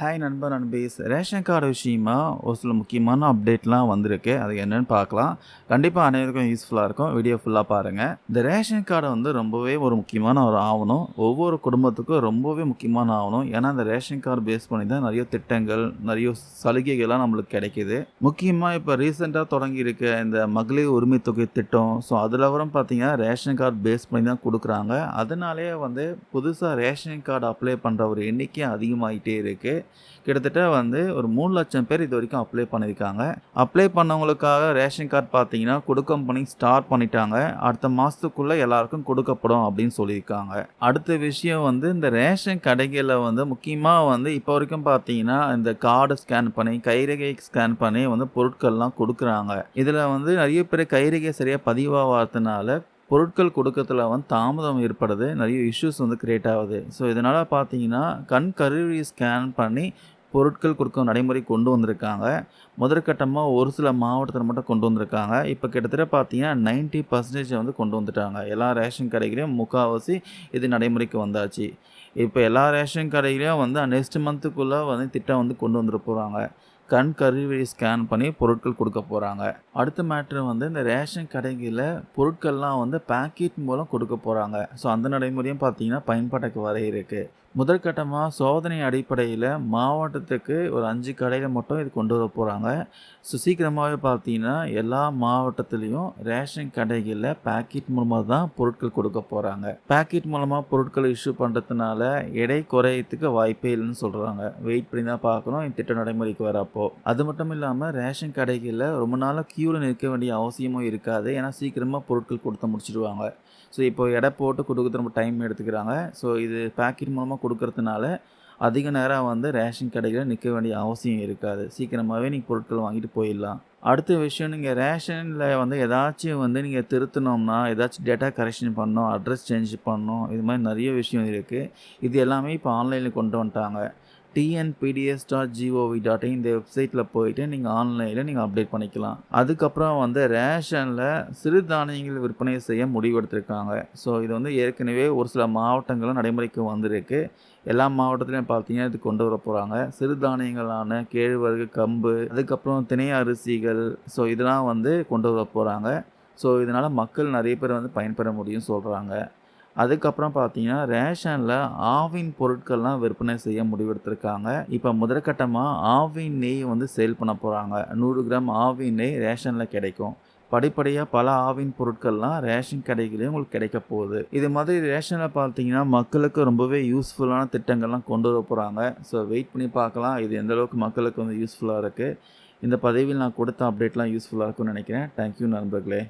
Hi நண்பர். நண்பீஸ் ration card விஷயமா ஒரு சில முக்கியமான அப்டேட்லாம் வந்திருக்கு. அது என்னன்னு பார்க்கலாம். கண்டிப்பாக அனைவருக்கும் யூஸ்ஃபுல்லாக இருக்கும். வீடியோ ஃபுல்லாக பாருங்கள் இந்த ரேஷன் கார்டு வந்து ரொம்பவே ஒரு முக்கியமான ஒரு ஆவணம். ஒவ்வொரு குடும்பத்துக்கும் ரொம்பவே முக்கியமான ஆவணம். ஏன்னா இந்த ரேஷன் கார்டு பேஸ் பண்ணி தான் நிறைய திட்டங்கள் நிறைய சலுகைகள்லாம் நம்மளுக்கு கிடைக்கிது. முக்கியமாக இப்போ ரீசெண்டாக தொடங்கியிருக்க இந்த மகளிர் உரிமை தொகை திட்டம். ஸோ அதில் வரும் பார்த்தீங்கன்னா ரேஷன் கார்டு பேஸ் பண்ணி தான் கொடுக்குறாங்க. அதனாலே வந்து புதுசாக ரேஷன் கார்டு அப்ளை பண்ணுற ஒரு எண்ணிக்கை அதிகமாகிட்டே இருக்குது கிட்டத்தட்ட வந்து ஒரு மூணு லட்சம் பேர் இது வரைக்கும் அப்ளை பண்ணியிருக்காங்க. அப்ளை பண்ணவங்களுக்காக ரேஷன் கார்டு பார்த்தீங்கன்னா கொடுக்கம் பண்ணி ஸ்டார்ட் பண்ணிட்டாங்க. அடுத்த மாதத்துக்குள்ளே எல்லாருக்கும் கொடுக்கப்படும் அப்படின்னு சொல்லியிருக்காங்க. அடுத்த விஷயம் வந்து இந்த ரேஷன் கடைகளில் வந்து முக்கியமாக வந்து இப்போ வரைக்கும் பார்த்தீங்கன்னா இந்த கார்டு ஸ்கேன் பண்ணி கைரேகை ஸ்கேன் பண்ணி வந்து பொருட்கள்லாம் கொடுக்குறாங்க. இதில் வந்து நிறைய பேர் கைரேகை சரியாக பதிவாகாததுனால பொருட்கள் கொடுக்கறதுல வந்து தாமதம் ஏற்படுது நிறைய இஷ்யூஸ் வந்து க்ரியேட் ஆகுது. ஸோ இதனால் பார்த்தீங்கன்னா கண் கருவி ஸ்கேன் பண்ணி பொருட்கள் கொடுக்க நடைமுறை கொண்டு வந்திருக்காங்க. முதற்கட்டமாக ஒரு சில மாவட்டத்தில் மட்டும் கொண்டு வந்திருக்காங்க. இப்போ கிட்டத்தட்ட பார்த்தீங்கன்னா நைன்ட்டி பர்சன்டேஜ் வந்து கொண்டு வந்துட்டாங்க. எல்லா ரேஷன் கடைகளையும் முக்கால்வாசி இது நடைமுறைக்கு வந்தாச்சு. இப்போ எல்லா ரேஷன் கடையிலையும் வந்து நெக்ஸ்ட் மந்த்துக்குள்ளே வந்து திட்டம் வந்து கொண்டு வந்துட்டு போகிறாங்க கண் கருவியை ஸ்கேன் பண்ணி பொருட்கள் கொடுக்க போகிறாங்க அடுத்த மேட்ரு வந்து இந்த ரேஷன் கடைகளில் பொருட்கள்லாம் வந்து பேக்கெட் மூலம் கொடுக்க போகிறாங்க ஸோ அந்த நடைமுறையும் பார்த்தீங்கன்னா பயன்பாட்டுக்கு வர இருக்குது முதற்கட்டமாக சோதனை அடிப்படையில் மாவட்டத்துக்கு ஒரு அஞ்சு கடையில் மட்டும் இது கொண்டு வர போகிறாங்க ஸோ சீக்கிரமாகவே பார்த்தீங்கன்னா எல்லா மாவட்டத்துலேயும் ரேஷன் கடைகளில் பேக்கெட் மூலமாக தான் பொருட்கள் கொடுக்க போகிறாங்க பேக்கெட் மூலமாக பொருட்கள் இஷ்யூ பண்ணுறதுனால எடை குறையத்துக்கு வாய்ப்பே இல்லைன்னு சொல்கிறாங்க வெயிட் பண்ணி தான் பார்க்கணும். இந்த திட்ட நடைமுறைக்கு வரப்போ அது மட்டும் இல்லாமல் ரேஷன் கடைகளில் ரொம்ப நாளாக க்யூவில் நிற்க வேண்டிய அவசியமும் இருக்காது. ஏன்னா சீக்கிரமாக பொருட்கள் கொடுத்து முடிச்சிடுவாங்க ஸோ இப்போ எடை போட்டு கொடுக்குறது ரொம்ப டைம் எடுத்துக்கிறாங்க. ஸோ இது பேக்கெட் மூலமாக கொடுக்கறதுனால அதிக நேரம் வந்து ரேஷன் கடைகளில் நிற்க வேண்டிய அவசியம் இருக்காது. சீக்கிரமாகவே நீங்கள் பொருட்கள் வாங்கிட்டு போயிடலாம். அடுத்த விஷயம் நீங்கள் ரேஷனில் வந்து ஏதாச்சும் வந்து நீங்கள் திருத்தணும்னா ஏதாச்சும் டேட்டா கரெக்ஷன் பண்ணணும் அட்ரஸ் சேஞ்ச் பண்ணணும் இது மாதிரி நிறைய விஷயம் இருக்குது இது எல்லாமே இப்போ ஆன்லைனில் கொண்டு வந்துட்டாங்க. டிஎன்பிடிஎஸ் டாட் ஜிஓவி டாட் இந்த வெப்சைட்டில் போயிட்டு நீங்கள் ஆன்லைனில் நீங்கள் அப்டேட் பண்ணிக்கலாம். அதுக்கப்புறம் வந்து ரேஷனில் சிறுதானியங்கள் விற்பனை செய்ய முடிவெடுத்திருக்காங்க ஸோ இது வந்து ஏற்கனவே ஒரு சில மாவட்டங்களும் நடைமுறைக்கு வந்திருக்கு. எல்லா மாவட்டத்துலையும் பார்த்தீங்கன்னா இது கொண்டு வர போகிறாங்க சிறுதானியங்களான கேழ்வரகு கம்பு அதுக்கப்புறம் திணை அரிசிகள். ஸோ இதெல்லாம் வந்து கொண்டு வர போகிறாங்க ஸோ இதனால் மக்கள் நிறைய பேர் வந்து பயன்பெற முடியும் சொல்கிறாங்க அதுக்கப்புறம் பார்த்தீங்கன்னா ரேஷனில் ஆவின் பொருட்கள்லாம் விற்பனை செய்ய முடிவெடுத்திருக்காங்க. இப்போ முதற்கட்டமாக ஆவின் நெய் வந்து சேல் பண்ண போகிறாங்க நூறு கிராம் ஆவின் நெய் ரேஷனில் கிடைக்கும். படிப்படியாக பல ஆவின் பொருட்கள்லாம் ரேஷன் கடைகளையும் உங்களுக்கு கிடைக்க போகுது. இது மாதிரி ரேஷனில் பார்த்தீங்கன்னா மக்களுக்கு ரொம்பவே யூஸ்ஃபுல்லான திட்டங்கள்லாம் கொண்டு வர போகிறாங்க ஸோ வெயிட் பண்ணி பார்க்கலாம். இது எந்த அளவுக்கு மக்களுக்கு வந்து யூஸ்ஃபுல்லாக இருக்குது இந்த பதவியில் நான் கொடுத்த அப்டேட்லாம் யூஸ்ஃபுல்லாக இருக்கும்னு நினைக்கிறேன். தேங்க்யூ நண்பர்களே.